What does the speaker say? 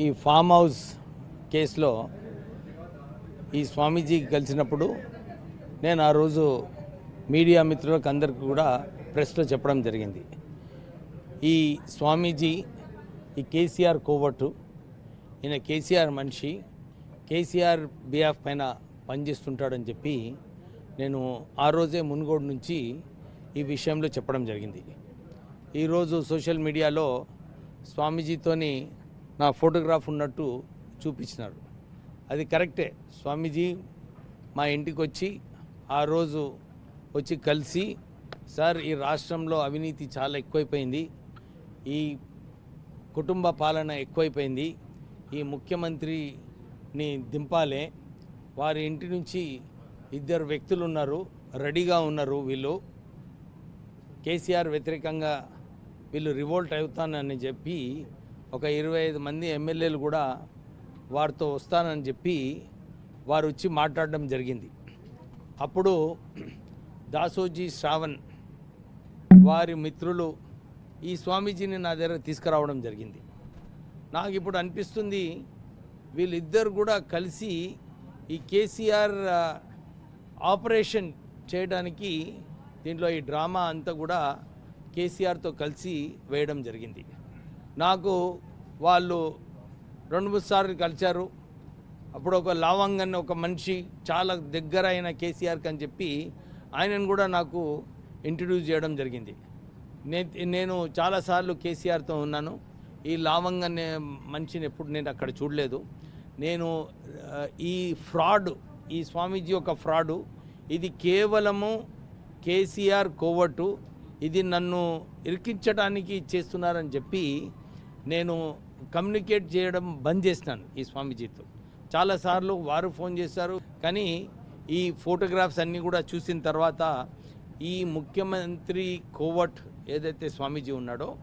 ఈ farm house కేసులో ఈ స్వామీజీకి కలిసినప్పుడు నేను ఆ రోజు మీడియా మిత్రులకు అందరికీ కూడా ప్రెస్లో చెప్పడం జరిగింది. ఈ స్వామీజీ ఈ కేసీఆర్ కోవట్టు ఈయన కేసీఆర్ మనిషి కేసీఆర్ బిఆఫ్ పైన పనిచేస్తుంటాడని చెప్పి నేను ఆ రోజే మునుగోడు నుంచి ఈ విషయంలో చెప్పడం జరిగింది. ఈరోజు సోషల్ మీడియాలో స్వామీజీతోని నా ఫోటోగ్రాఫ్ ఉన్నట్టు చూపించినారు అది కరెక్టే. స్వామీజీ మా ఇంటికి వచ్చి ఆ రోజు వచ్చి కలిసి సార్ ఈ రాష్ట్రంలో అవినీతి చాలా ఎక్కువైపోయింది. ఈ కుటుంబ పాలన ఎక్కువైపోయింది. ఈ ముఖ్యమంత్రిని దింపాలే. వారి ఇంటి నుంచి ఇద్దరు వ్యక్తులు ఉన్నారు. రెడీగా ఉన్నారు వీళ్ళు. కేసీఆర్ వ్యతిరేకంగా వీళ్ళు రివోల్ట్ అవుతానని చెప్పి ఒక ఇరవై ఐదు మంది ఎమ్మెల్యేలు కూడా వారితో వస్తానని చెప్పి వారు వచ్చి మాట్లాడడం జరిగింది. అప్పుడు దాసోజీ శ్రావణ్ వారి మిత్రులు ఈ స్వామీజీని నా దగ్గర తీసుకురావడం జరిగింది. నాకు ఇప్పుడు అనిపిస్తుంది వీళ్ళిద్దరు కూడా కలిసి ఈ కేసీఆర్ ఆపరేషన్ చేయడానికి దీంట్లో ఈ డ్రామా అంతా కూడా కేసీఆర్తో కలిసి వేయడం జరిగింది. నాకు వాళ్ళు రెండు మూడు సార్లు కలిశారు. అప్పుడు ఒక లావాంగ్ అన్న ఒక మనిషి చాలా దగ్గర అయిన కేసీఆర్కి అని చెప్పి ఆయనను కూడా నాకు ఇంట్రడ్యూస్ చేయడం జరిగింది. నేను చాలాసార్లు కేసీఆర్తో ఉన్నాను. ఈ లావంగ్ అనే మనిషిని ఎప్పుడు నేను అక్కడ చూడలేదు. నేను ఈ ఫ్రాడ్ ఈ స్వామీజీ ఒక ఫ్రాడు ఇది కేవలము కేసీఆర్ కోవట్టు ఇది నన్ను ఇరికించడానికి చేస్తున్నారని చెప్పి నేను కమ్యూనికేట్ చేయడం బంద్ చేసినాను ఈ స్వామీజీతో. చాలాసార్లు వారు ఫోన్ చేశారు కానీ ఈ ఫోటోగ్రాఫ్స్ అన్నీ కూడా చూసిన తర్వాత ఈ ముఖ్యమంత్రి కోవట్ ఏదైతే స్వామీజీ ఉన్నాడో